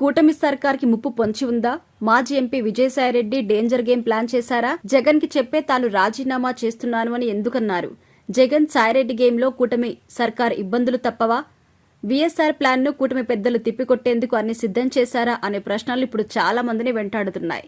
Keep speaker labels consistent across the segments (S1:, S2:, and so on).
S1: కూటమి సర్కార్కి ముప్పు పొంచి ఉందా? మాజీ MP Vijayasaireddy danger game plan చేశారా? జగన్కి చెప్పే తాను రాజీనామా చేస్తున్నాను అని ఎందుకన్నారు? జగన్ సాయిరెడ్డి గేమ్లో కూటమి సర్కార్ ఇబ్బందులు తప్పవా? విఎస్ఆర్ ప్లాన్ను కూటమి పెద్దలు తిప్పికొట్టేందుకు అన్ని సిద్ధం చేశారా అనే ప్రశ్నలు ఇప్పుడు చాలా మందిని వెంటాడుతున్నాయి.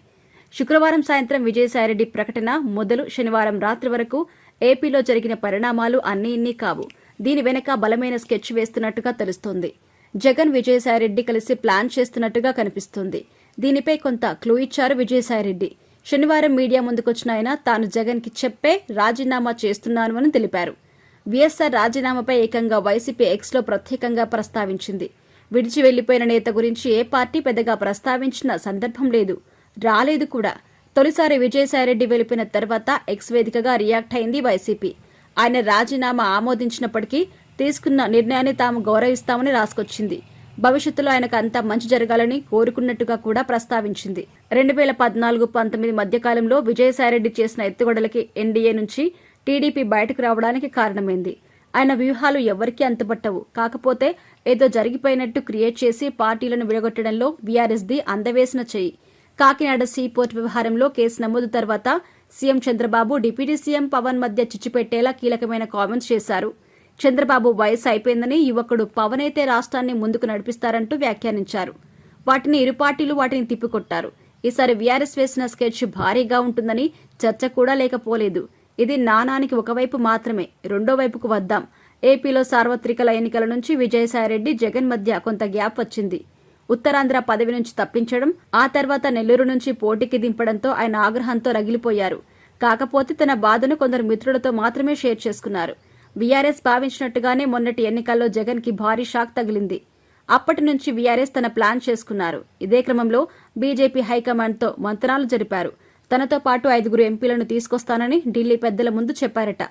S1: శుక్రవారం సాయంత్రం విజయసాయిరెడ్డి ప్రకటన మొదలు శనివారం రాత్రి వరకు ఏపీలో జరిగిన పరిణామాలు అన్నీ ఇన్ని కావు. దీని వెనక బలమైన స్కెచ్ వేస్తున్నట్టుగా తెలుస్తోంది. జగన్ విజయసాయిరెడ్డి కలిసి ప్లాన్ చేస్తున్నట్టుగా కనిపిస్తుంది. దీనిపై కొంత క్లూ ఇచ్చారు విజయసాయిరెడ్డి. శనివారం మీడియా ముందుకొచ్చిన ఆయన తాను జగన్కి చెప్పే రాజీనామా చేస్తున్నాను అని తెలిపారు. విఎస్ఆర్ రాజీనామాపై ఏకంగా వైసీపీ ఎక్స్లో ప్రత్యేకంగా ప్రస్తావించింది. విడిచి వెళ్ళిపోయిన నేత గురించి ఏ పార్టీ పెద్దగా ప్రస్తావించిన సందర్భం లేదు. రాలేదు కూడా. తొలిసారి విజయసాయిరెడ్డి వెలిపిన తర్వాత ఎక్స్ వేదికగా రియాక్ట్ అయింది వైసీపీ. ఆయన రాజీనామా ఆమోదించినప్పటికీ తీసుకున్న నిర్ణయాన్ని తాము గౌరవిస్తామని రాసుకొచ్చింది. భవిష్యత్తులో ఆయనకు అంతా మంచి జరగాలని కోరుకున్నట్టుగా కూడా ప్రస్తావించింది. రెండు వేల పద్నాలుగు పంతొమ్మిది మధ్యకాలంలో విజయసాయిరెడ్డి చేసిన ఎత్తుగడలకి ఎన్డీఏ నుంచి టీడీపీ బయటకు రావడానికి కారణమైంది. ఆయన వ్యూహాలు ఎవరికీ అంతపట్టవు. కాకపోతే ఏదో జరిగిపోయినట్టు క్రియేట్ చేసి పార్టీలను విడగొట్టడంలో వీఆర్ఎస్ది అందవేసిన చేయి. కాకినాడ సీపోర్ట్ వ్యవహారంలో కేసు నమోదు తర్వాత CM Chandrababu deputy CM Pawan మధ్య చిచ్చుపెట్టేలా కీలకమైన కామెంట్స్ చేశారు. చంద్రబాబు వయసు అయిపోయిందని యువకుడు పవన్ అయితే రాష్ట్రాన్ని ముందుకు నడిపిస్తారంటూ వ్యాఖ్యానించారు. వాటిని ఇరు పార్టీలు వాటిని తిప్పికొట్టారు. ఈసారి వీఆర్ఎస్ వేసిన స్కెచ్ భారీగా ఉంటుందని చర్చ కూడా లేకపోలేదు. ఇది నానానికి ఒకవైపు మాత్రమే రెండో వైపుకు వద్దాం. ఏపీలో సార్వత్రికల ఎన్నికల నుంచి విజయసాయిరెడ్డి జగన్ మధ్య కొంత గ్యాప్ వచ్చింది. ఉత్తరాంధ్ర పదవి నుంచి తప్పించడం ఆ తర్వాత నెల్లూరు నుంచి పోటీకి దింపడంతో ఆయన ఆగ్రహంతో రగిలిపోయారు. కాకపోతే తన బాధను కొందరు మిత్రులతో మాత్రమే షేర్ చేసుకున్నారు. వీఆర్ఎస్ భావించినట్టుగానే మొన్నటి ఎన్నికల్లో జగన్కి భారీ షాక్ తగిలింది. అప్పటి నుంచి వీఆర్ఎస్ తన ప్లాన్ చేసుకున్నారు. ఇదే క్రమంలో బీజేపీ హైకమాండ్తో మంతనాలు జరిపారు. తనతో పాటు ఐదుగురు ఎంపీలను తీసుకొస్తానని ఢిల్లీ పెద్దల ముందు చెప్పారట.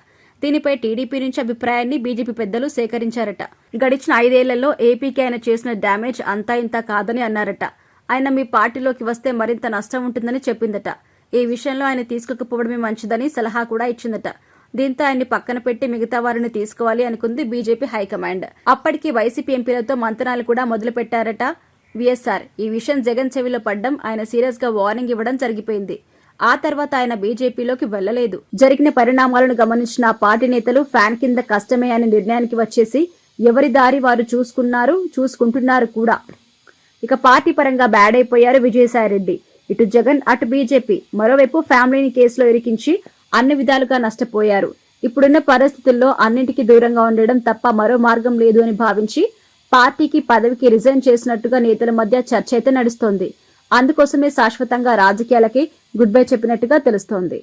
S1: దీనిపై టీడీపీ నుంచి అభిప్రాయాన్ని బీజేపీ పెద్దలు సేకరించారట. గడిచిన ఐదేళ్ళలో ఏపీకి ఆయన చేసిన డ్యామేజ్ అంతా ఇంత కాదని అన్నారట. ఆయన మీ పార్టీలోకి వస్తే మరింత నష్టం ఉంటుందని చెప్పిందట. ఈ విషయంలో ఆయన తీసుకోకపోవడమే మంచిదని సలహా కూడా ఇచ్చిందట. దీంతో ఆయన్ని పక్కన పెట్టి మిగతా వారిని తీసుకోవాలి అనుకుంది బీజేపీ హైకమాండ్. అప్పటికి వైసీపీ ఎంపీలతో మంతనాలు కూడా మొదలు పెట్టారట ఈ విషయం జగన్ చెవిలో పడ్డం ఆయన సీరియస్గా వార్నింగ్ ఇవ్వడం జరిగిపోయింది. ఆ తర్వాత ఆయన బీజేపీలోకి వెళ్ళలేదు జరిగిన పరిణామాలను గమనించిన ఆ పార్టీ నేతలు ఫ్యాన్ కింద కష్టమే అనే నిర్ణయానికి వచ్చేసి ఎవరి దారి వారు చూసుకున్నారు చూసుకుంటున్నారు కూడా. ఇక పార్టీ పరంగా బ్యాడ్ అయిపోయారు విజయసాయిరెడ్డి ఇటు జగన్ అటు బీజేపీ. మరోవైపు ఫ్యామిలీని కేసులో ఇరికించి అన్ని విధాలుగా నష్టపోయారు. ఇప్పుడున్న పరిస్థితుల్లో అన్నింటికీ దూరంగా ఉండడం తప్ప మరో మార్గం లేదు అని భావించి పార్టీకి పదవికి రిజైన్ చేసినట్టుగా నేతల మధ్య చర్చ అయితే నడుస్తోంది. అందుకోసమే శాశ్వతంగా రాజకీయాలకి గుడ్ బై చెప్పినట్టుగా తెలుస్తోంది.